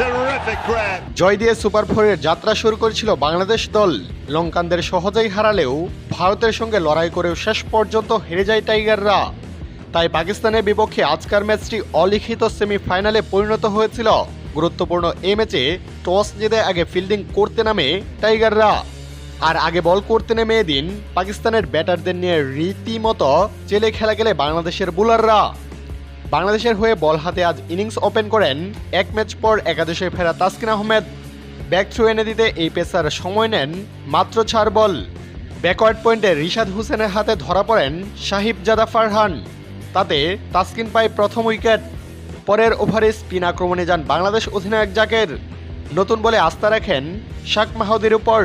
terrific grab. জয় দিয়ে super ফোরের যাত্রা শুরু করেছিল বাংলাদেশ দল। লঙ্কানদের সহজেই হারালেও ভারতের সঙ্গে লড়াই করেও শেষ পর্যন্ত হেরে যায় টাইগাররা। তাই পাকিস্তানের বিপক্ষে আজকের ম্যাচটি অলিখিত সেমিফাইনালে পরিণত হয়েছিল। গুরুত্বপূর্ণ এই ম্যাচে টস জিতে আগে ফিল্ডিং করতে নামে টাইগাররা। আর আগে বল করতে নেমে এদিন পাকিস্তানের ব্যাটারদের নিয়ে রীতিমতো চেলে খেলা গেলে বাংলাদেশের বোলাররা। বাংলাদেশের হয়ে বল হাতে আজ ইনিংস ওপেন করেন। এক ম্যাচ পর একাদশে ফেরা তাসকিন আহমেদ। ব্যাক থ্রু এনে দিতে এই পেসার সময় নেন মাত্র চার বল। ব্যাকওয়ার্ড পয়েন্টে রিশাদ হোসেনের হাতে ধরা পড়েন সাহিব জাদা ফারহান। তাতে তাসকিন পায় প্রথম উইকেট। পরের ওভারে স্পিন আক্রমণে যান বাংলাদেশ অধিনায়ক জাকের। নতুন বলে আস্থা রাখেন শাক মাহদির উপর।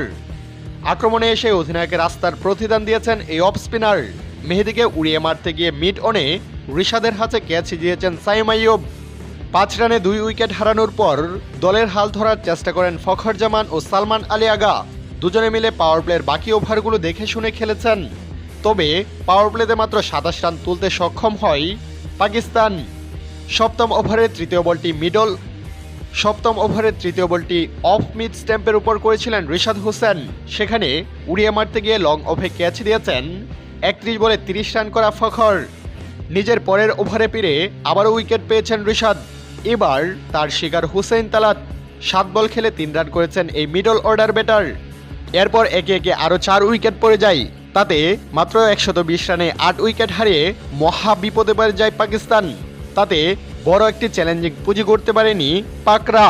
আক্রমণে এসে অধিনায়কের রাস্তার প্রতিদান দিয়েছেন এই অফ স্পিনার। মেহেদিকে উড়িয়ে মারতে গিয়ে মিড অনে ঋষাদের হাতে ক্যাচ দিয়েছেন সাইম আইয়ুব। পাঁচ রানে দুই উইকেট হারানোর পর দলের হাল ধরার চেষ্টা করেন ফখর জামান ও সালমান আলী আগা। দুজনে মিলে পাওয়ার প্লের বাকি ওভারগুলো দেখে শুনে খেলেছেন। তবে পাওয়ার প্লেতে মাত্র সাতাশ রান তুলতে সক্ষম হয় পাকিস্তান। সপ্তম ওভারের তৃতীয় বলটি মিডল সপ্তম ওভারের তৃতীয় বলটি অফ মিড স্ট্যাম্পের উপর করেছিলেন রিশাদ হোসেন। সেখানে উড়িয়ে মারতে গিয়ে লং অফে ক্যাচ দিয়েছেন একত্রিশ বলে তিরিশ রান করা ফখর। নিজের পরের ওভারে পেরে আবারও উইকেট পেয়েছেন রিশাদ। এবার তার শিকার হুসেন তালাত সাত বল খেলে তিন রান করেছেন এই মিডল অর্ডার ব্যাটার। এরপর একে একে আরও চার উইকেট পড়ে যায়। তাতে মাত্র একশত বিশ রানে আট উইকেট হারিয়ে মহা বিপদে পড়ে যায় পাকিস্তান। তাতে বড় একটি চ্যালেঞ্জিং পুঁজি করতে পারেনি পাকরা।